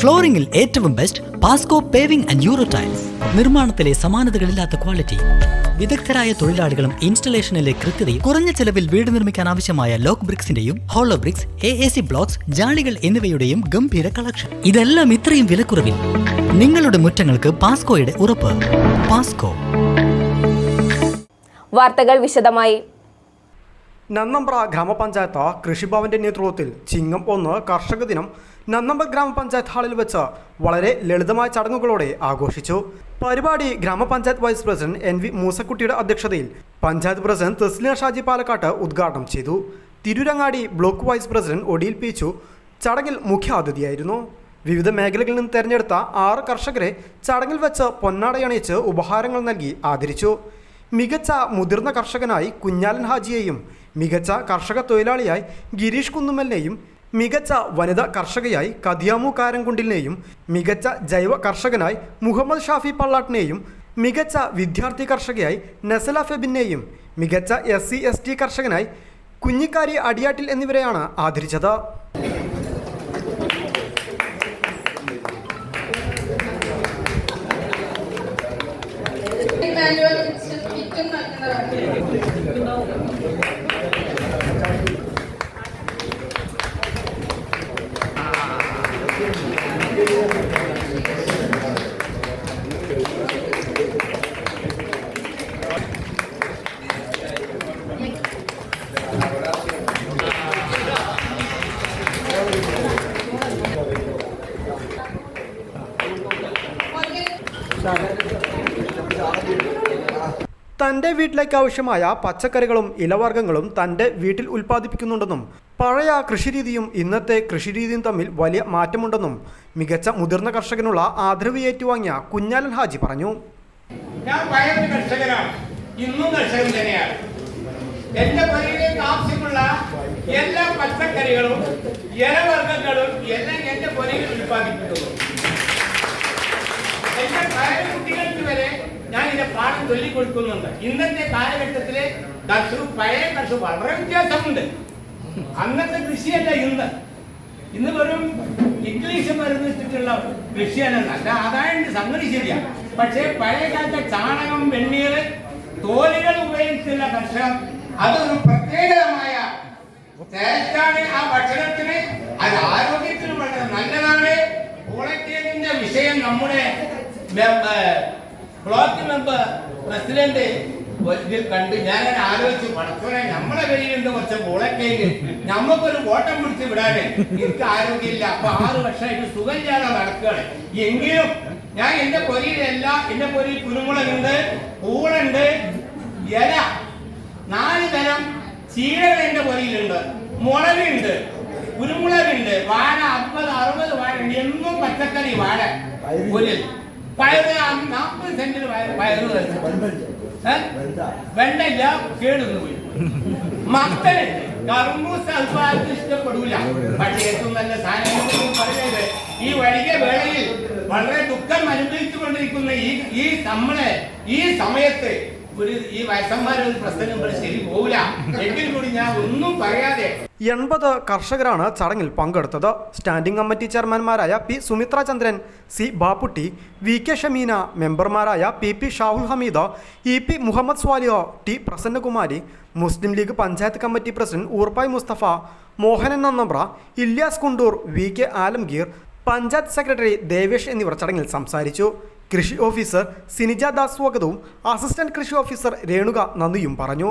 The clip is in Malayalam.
ഫ്ലോറിംഗിൽ ഏറ്റവും best Pasco paving and Euro tiles നിർമ്മാണത്തിലെ സമാനതകളില്ലാത്ത ക്വാളിറ്റി വിദഗ്ധരായ തൊഴിലാളികളും ഇൻസ്റ്റലേഷനിലെ കൃത്യതയും കുറഞ്ഞ ചെലവിൽ വീട് നിർമ്മിക്കാൻ ആവശ്യമായ lock ബ്രിക്സിന്റെയും hollow bricks A A C blocks ജാളികൾ എന്നിവയുടെയും ഗംഭീര കളക്ഷൻ ഇതെല്ലാം ഇത്രയും വിലക്കുറവിൽ. നിങ്ങളുടെ മുറ്റങ്ങൾക്ക് പാസ്കോയുടെ ഉറപ്പ്. പാസ്കോ വാർത്തകൾ വിശദമായി. നന്നമ്പ്ര ഗ്രാമപഞ്ചായത്ത് കൃഷിഭവന്റെ നേതൃത്വത്തിൽ ചിങ്ങം ഒന്ന് കർഷക ദിനം നന്നമ്പ്ര ഗ്രാമപഞ്ചായത്ത് ഹാളിൽ വെച്ച് വളരെ ലളിതമായ ചടങ്ങുകളോടെ ആഘോഷിച്ചു. പരിപാടി ഗ്രാമപഞ്ചായത്ത് വൈസ് പ്രസിഡന്റ് എൻ വി മൂസക്കുട്ടിയുടെ അധ്യക്ഷതയിൽ പഞ്ചായത്ത് പ്രസിഡന്റ് തസ്ലീന ഷാജി പാലക്കാട്ട് ഉദ്ഘാടനം ചെയ്തു. Tirurangadi block vice president Odiyil Peechu ചടങ്ങിൽ മുഖ്യാതിഥിയായിരുന്നു. വിവിധ മേഖലകളിൽ നിന്ന് തെരഞ്ഞെടുത്ത ആറ് കർഷകരെ ചടങ്ങിൽ വെച്ച് പൊന്നാടയണിയിച്ച് ഉപഹാരങ്ങൾ നൽകി ആദരിച്ചു. മികച്ച മുതിർന്ന കർഷകനായി കുഞ്ഞാലൻ ഹാജിയെയും മികച്ച കർഷക തൊഴിലാളിയായി ഗിരീഷ് കുന്നുമലിനെയും മികച്ച വനിതാ കർഷകയായി കദിയാമു കാരൻകുണ്ടിലിനെയും മികച്ച ജൈവ കർഷകനായി മുഹമ്മദ് ഷാഫി പള്ളാട്ടിനെയും മികച്ച വിദ്യാർത്ഥി കർഷകയായി നസല ഫെബിനെയും മികച്ച എസ് സി എസ് ടി കർഷകനായി കുഞ്ഞിക്കാരി അടിയാട്ടിൽ എന്നിവരെയാണ് ആദരിച്ചത്. മാനുവൽ Gracias. തന്റെ വീട്ടിലേക്ക് ആവശ്യമായ പച്ചക്കറികളും ഇലവർഗങ്ങളും തന്റെ വീട്ടിൽ ഉൽപ്പാദിപ്പിക്കുന്നുണ്ടെന്നും പഴയ കൃഷിരീതിയും ഇന്നത്തെ കൃഷിരീതിയും തമ്മിൽ വലിയ മാറ്റമുണ്ടെന്നും മികച്ച മുതിർന്ന കർഷകനുള്ള ആദരവ് ഏറ്റുവാങ്ങിയ കുഞ്ഞാലൻ ഹാജി പറഞ്ഞു. ഞാൻ പഴയ കർഷകനാണ്. ഇന്നും കർഷകൻ തന്നെയാണ്. എന്റെ പൊരയിലേക്ക് ആവശ്യമുള്ള എല്ലാ പച്ചക്കറികളും ഇലവർഗങ്ങളും എല്ലാം എന്റെ പൊരയിൽ ഉൽപ്പാദിപ്പിക്കുന്നു എന്റെ പഴയ കുട്ടികൾക്ക് വരെ ഞാൻ പാഠം ചൊല്ലിക്കൊടുക്കുന്നുണ്ട്. ഇന്നത്തെ കാലഘട്ടത്തിലെ കർഷു പഴയ കർഷു വളരെ വ്യത്യാസമുണ്ട്. അന്നത്തെ കൃഷിയല്ല ഇന്ന്. ഇന്ന് വെറും ഇംഗ്ലീഷ് മരുന്നിട്ടുള്ള കൃഷിയാണ്. നല്ല ആദായം സംഗതി ശരിയാ. പക്ഷേ പഴയ കാലത്തെ ചാണകം വെണ്ണീർ തോലുകൾ ഉപയോഗിച്ചുള്ള കർഷകം അതൊരു പ്രത്യേകമായ ടേസ്റ്റാണ് ആ ഭക്ഷണത്തിന് അത് ആരോഗ്യത്തിന് വളരെ നല്ലതാണ്. വിഷയം നമ്മുടെ ബ്ലോക്ക് മെമ്പർ പ്രസിഡന്റ് ഇതിൽ കണ്ട് ഞാൻ ആലോചിച്ചു പടച്ചോനെ നമ്മളെ കയ്യിലുണ്ട് കുറച്ച് മുളക്കയിൽ നമുക്കൊരു ഓട്ടം പിടിച്ച് വിടാന് എനിക്ക് ആരോഗ്യമില്ല. അപ്പൊ ആറ് വർഷമായിട്ട് സുഖമില്ലാതെ നടക്കുകയാണ്. എങ്കിലും ഞാൻ എന്റെ പൊരിയിലല്ല എന്റെ പൊരിയിൽ കുരുമുളകുണ്ട് പൂളുണ്ട് ഇല നാല് തരം ചീരകൾ എന്റെ പൊരിയിലുണ്ട്. മുളകുണ്ട് കുരുമുളകുണ്ട് വാഴ അമ്പത് അറുപത് വാഴ ഉണ്ട്. എന്നും പച്ചക്കറി വാഴ ഒരു പയറ് നാൽപ്പത് സെന്റിൽ പയറ്? വെണ്ടയില്ല കേടുന്നു പോയി. മക്കളെ കർമ്മൂസ് അല്പാർക്ക് ഇഷ്ടപ്പെടൂല. പക്ഷേ ഏറ്റവും നല്ല സാധനം പറയുന്നത് ഈ വഴിക വേളയിൽ വളരെ ദുഃഖം അനുഭവിച്ചുകൊണ്ടിരിക്കുന്ന ഈ ഈ നമ്മളെ ഈ സമയത്ത് ഒരു ഈ വയസ്സന്മാരൊരു പ്രശ്നം ഇവിടെ ശരി പോവില്ല. എങ്കിൽ പറയാതെ. എൺപത് കർഷകരാണ് ചടങ്ങിൽ പങ്കെടുത്തത്. Standing committee ചെയർമാൻമാരായ P Sumithra Chandran C Bapputty V K Shameena മെമ്പർമാരായ P P Shahul Hameed E P Muhammad Swaliyo T Prasannakumari Muslim League panchayat committee president Oorppai Musthafa Mohanan Nannambra Ilyas Kundoor V K Alamgir panchayat secretary Devesh എന്നിവർ ചടങ്ങിൽ സംസാരിച്ചു. കൃഷി ഓഫീസർ സിനിജ ദാസ് സ്വാഗതവും അസിസ്റ്റന്റ് കൃഷി ഓഫീസർ രേണുക നന്ദിയും പറഞ്ഞു.